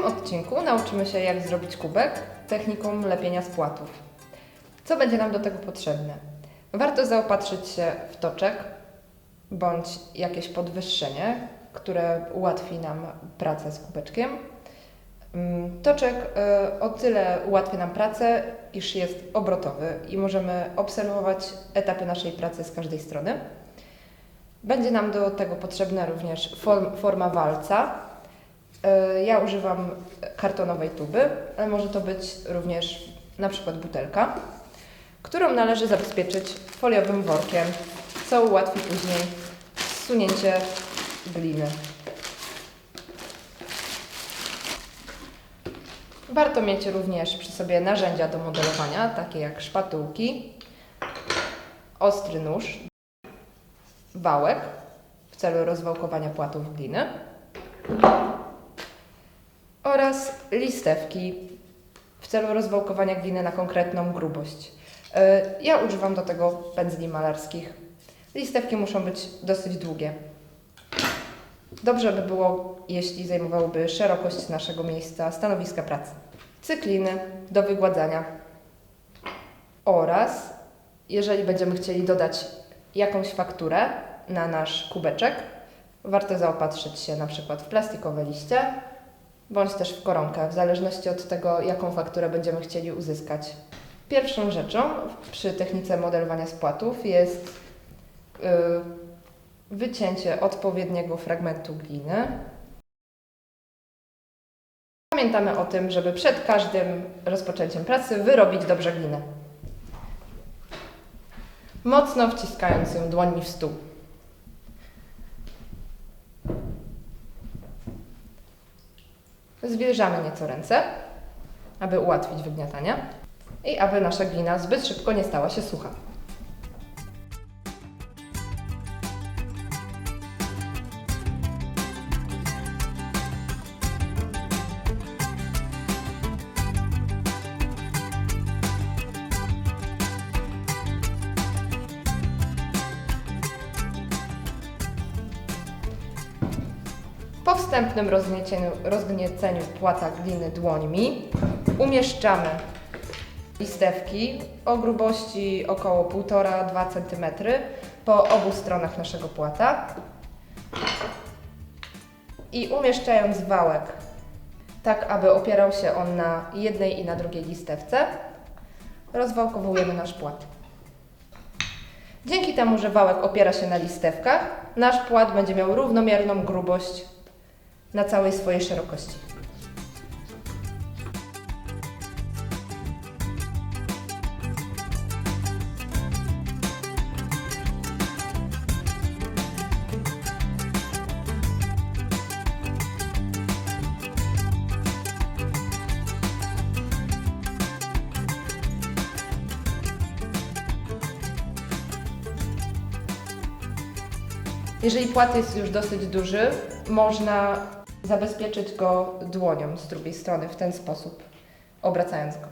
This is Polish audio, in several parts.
tym odcinku nauczymy się, jak zrobić kubek techniką lepienia z płatów. Co będzie nam do tego potrzebne? Warto zaopatrzyć się w toczek bądź jakieś podwyższenie, które ułatwi nam pracę z kubeczkiem. Mm, Toczek y, o tyle ułatwia nam pracę, iż jest obrotowy i możemy obserwować etapy naszej pracy z każdej strony. Będzie nam do tego potrzebna również form, forma walca. Y, Ja używam kartonowej tuby, ale może to być również na przykład butelka, którą należy zabezpieczyć foliowym workiem, co ułatwi później zsunięcie gliny. Warto mieć również przy sobie narzędzia do modelowania, takie jak szpatułki, ostry nóż, wałek w celu rozwałkowania płatów gliny oraz listewki w celu rozwałkowania gliny na konkretną grubość. E, Ja używam do tego pędzli malarskich. Listewki muszą być dosyć długie. Dobrze by było, jeśli zajmowałyby szerokość naszego miejsca stanowiska pracy. Cykliny do wygładzania oraz, jeżeli będziemy chcieli dodać jakąś fakturę na nasz kubeczek, warto zaopatrzyć się na przykład w plastikowe liście bądź też w koronkę, w zależności od tego, jaką fakturę będziemy chcieli uzyskać. Pierwszą rzeczą przy technice modelowania spłatów jest y, wycięcie odpowiedniego fragmentu gliny. Pamiętamy o tym, żeby przed każdym rozpoczęciem pracy wyrobić dobrze glinę. Mocno wciskając ją dłońmi w stół. Zwilżamy nieco ręce, aby ułatwić wygniatanie i aby nasza glina zbyt szybko nie stała się sucha. Po wstępnym rozgnieceniu, rozgnieceniu płata gliny dłońmi umieszczamy listewki o grubości około 1,5-2 cm po obu stronach naszego płata i umieszczając wałek tak, aby opierał się on na jednej i na drugiej listewce, rozwałkowujemy nasz płat. Dzięki temu, że wałek opiera się na listewkach, nasz płat będzie miał równomierną grubość na całej swojej szerokości. Jeżeli płat jest już dosyć duży, można zabezpieczyć go dłonią z drugiej strony w ten sposób, obracając go.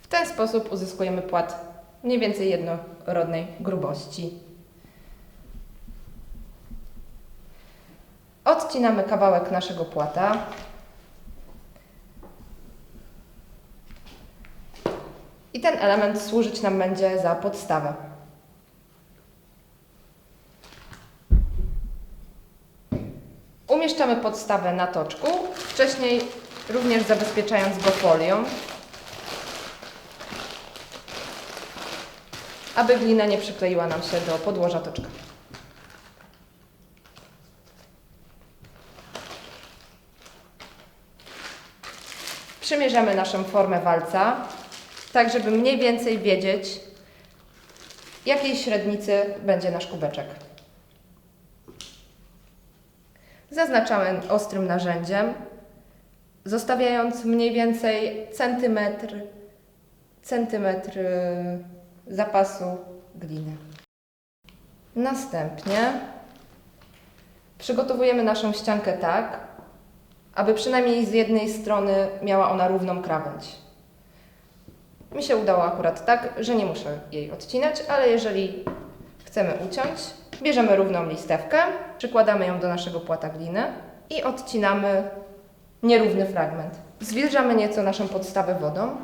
W ten sposób uzyskujemy płat mniej więcej jednorodnej grubości. Odcinamy kawałek naszego płata. I ten element służyć nam będzie za podstawę. Umieszczamy podstawę na toczku, wcześniej również zabezpieczając go folią, aby glina nie przykleiła nam się do podłoża toczka. Przymierzamy naszą formę walca, tak żeby mniej więcej wiedzieć, jakiej średnicy będzie nasz kubeczek. Zaznaczamy ostrym narzędziem, zostawiając mniej więcej centymetr, centymetr y, zapasu gliny. Następnie przygotowujemy naszą ściankę tak, aby przynajmniej z jednej strony miała ona równą krawędź. Mi się udało akurat tak, że nie muszę jej odcinać, ale jeżeli chcemy uciąć, bierzemy równą listewkę, przykładamy ją do naszego płata gliny i odcinamy nierówny fragment. Zwilżamy nieco naszą podstawę wodą.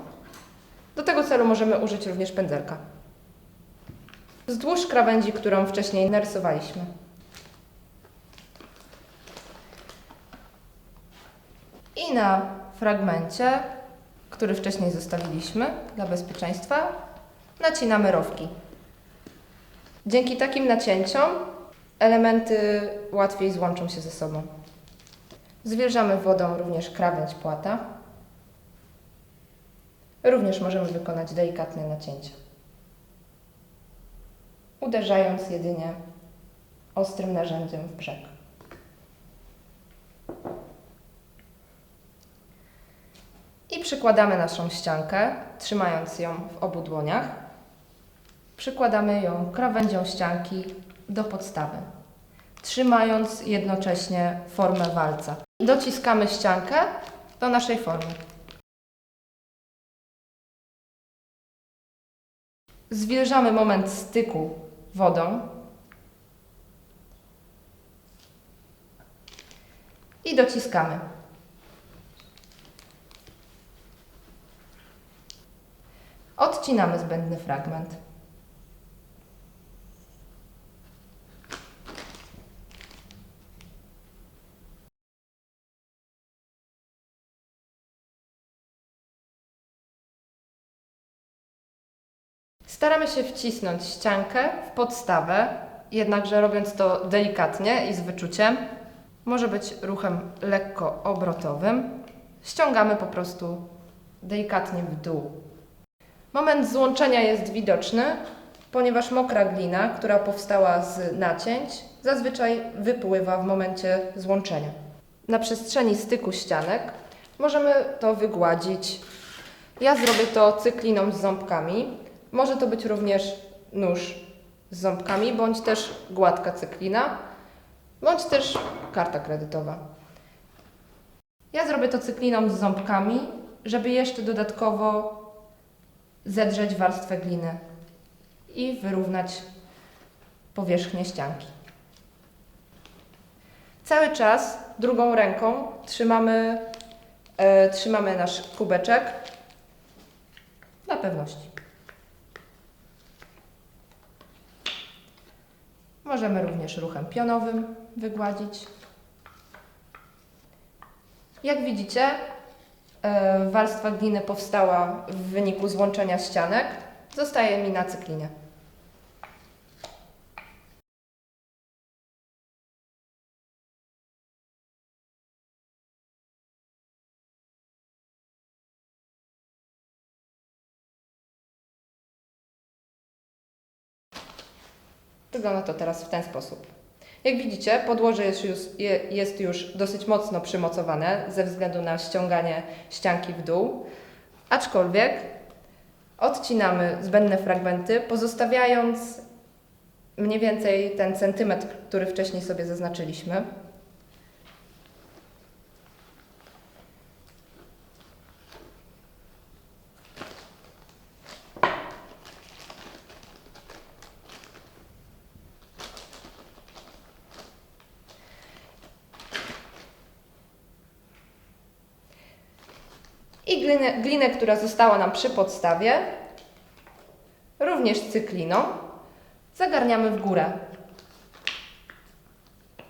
Do tego celu możemy użyć również pędzelka. Wzdłuż krawędzi, którą wcześniej narysowaliśmy. I na fragmencie, który wcześniej zostawiliśmy dla bezpieczeństwa, nacinamy rowki. Dzięki takim nacięciom elementy łatwiej złączą się ze sobą. Zwilżamy wodą również krawędź płata. Również możemy wykonać delikatne nacięcia. Uderzając jedynie ostrym narzędziem w brzeg. I przykładamy naszą ściankę, trzymając ją w obu dłoniach. Przykładamy ją krawędzią ścianki do podstawy, trzymając jednocześnie formę walca. Dociskamy ściankę do naszej formy. Zwilżamy moment styku wodą i dociskamy. Odcinamy zbędny fragment. Staramy się wcisnąć ściankę w podstawę, jednakże robiąc to delikatnie i z wyczuciem, może być ruchem lekko obrotowym. Ściągamy po prostu delikatnie w dół. Moment złączenia jest widoczny, ponieważ mokra glina, która powstała z nacięć, zazwyczaj wypływa w momencie złączenia. Na przestrzeni styku ścianek możemy to wygładzić. Ja zrobię to cykliną z ząbkami. Może to być również nóż z ząbkami, bądź też gładka cyklina, bądź też karta kredytowa. Ja zrobię to cykliną z ząbkami, żeby jeszcze dodatkowo zedrzeć warstwę gliny i wyrównać powierzchnię ścianki. Cały czas drugą ręką trzymamy, e, trzymamy nasz kubeczek dla pewności. Możemy również ruchem pionowym wygładzić. Jak widzicie, warstwa gliny powstała w wyniku złączenia ścianek. Zostaje mi na cyklinie. Wygląda to teraz w ten sposób. Jak widzicie, podłoże jest już, je- jest już dosyć mocno przymocowane ze względu na ściąganie ścianki w dół, aczkolwiek odcinamy zbędne fragmenty, pozostawiając mniej więcej ten centymetr, który wcześniej sobie zaznaczyliśmy. I glinę, glinę, która została nam przy podstawie, również cykliną, zagarniamy w górę.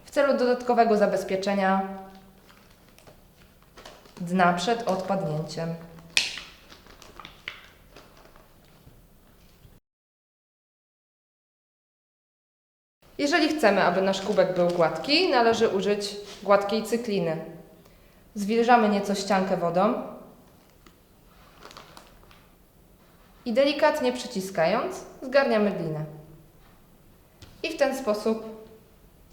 W celu dodatkowego zabezpieczenia dna przed odpadnięciem. Jeżeli chcemy, aby nasz kubek był gładki, należy użyć gładkiej cykliny. Zwilżamy nieco ściankę wodą i delikatnie przyciskając zgarniamy glinę. I w ten sposób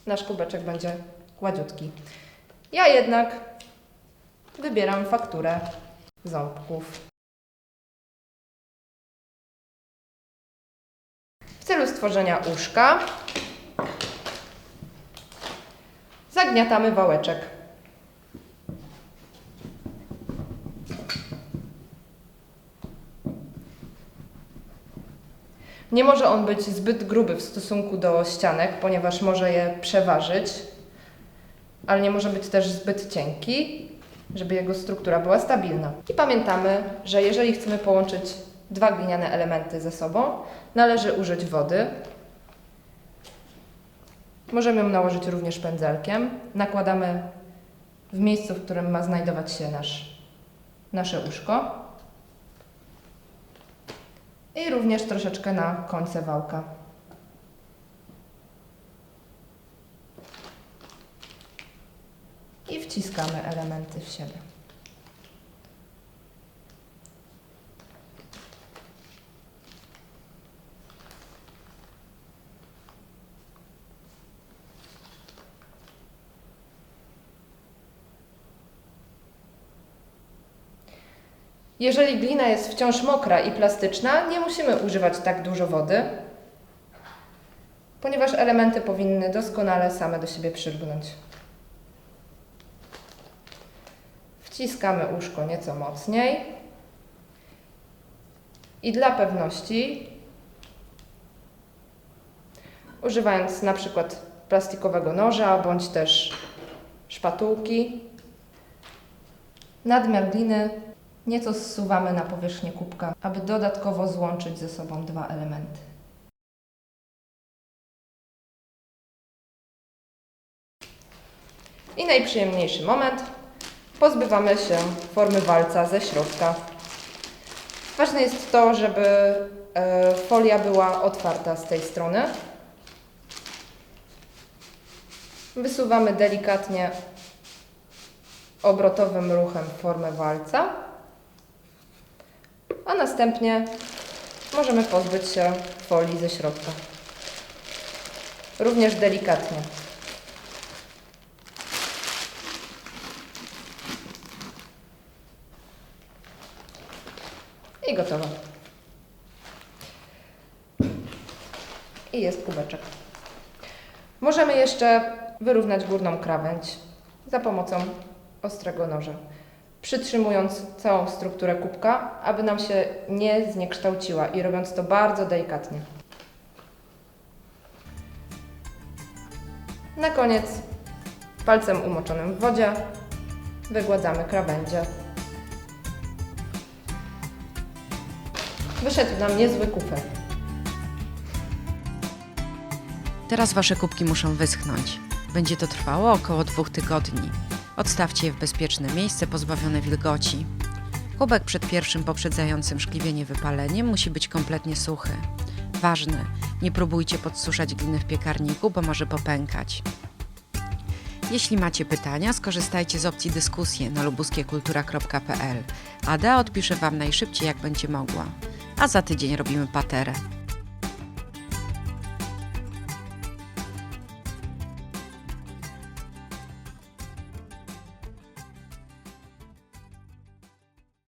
nasz kubeczek będzie gładziutki. Ja jednak wybieram fakturę ząbków. W celu stworzenia uszka zagniatamy wałeczek. Nie może on być zbyt gruby w stosunku do ścianek, ponieważ może je przeważyć, ale nie może być też zbyt cienki, żeby jego struktura była stabilna. I pamiętamy, że jeżeli chcemy połączyć dwa gliniane elementy ze sobą, należy użyć wody. Możemy ją nałożyć również pędzelkiem. Nakładamy w miejscu, w którym ma znajdować się nasz, nasze uszko. I również troszeczkę na końce wałka. I wciskamy elementy w siebie. Jeżeli glina jest wciąż mokra i plastyczna, nie musimy używać tak dużo wody, ponieważ elementy powinny doskonale same do siebie przylgnąć. Wciskamy uszko nieco mocniej i dla pewności, używając na przykład plastikowego noża bądź też szpatułki, nadmiar gliny Nieco zsuwamy na powierzchnię kubka, aby dodatkowo złączyć ze sobą dwa elementy. I najprzyjemniejszy moment. Pozbywamy się formy walca ze środka. Ważne jest to, żeby e, folia była otwarta z tej strony. Wysuwamy delikatnie obrotowym ruchem formę walca a następnie możemy pozbyć się folii ze środka. Również delikatnie. I gotowe. I jest kubeczek. Możemy jeszcze wyrównać górną krawędź za pomocą ostrego noża przytrzymując całą strukturę kubka, aby nam się nie zniekształciła i robiąc to bardzo delikatnie. Na koniec palcem umoczonym w wodzie wygładzamy krawędzie. Wyszedł nam niezły kufel. Teraz wasze kubki muszą wyschnąć. Będzie to trwało około dwóch tygodni. Odstawcie je w bezpieczne miejsce pozbawione wilgoci. Kubek przed pierwszym poprzedzającym szkliwienie wypaleniem musi być kompletnie suchy. Ważne, nie próbujcie podsuszać gliny w piekarniku, bo może popękać. Jeśli macie pytania, skorzystajcie z opcji dyskusje na lubuskiekultura.pl. Ada odpisze Wam najszybciej jak będzie mogła. A za tydzień robimy paterę.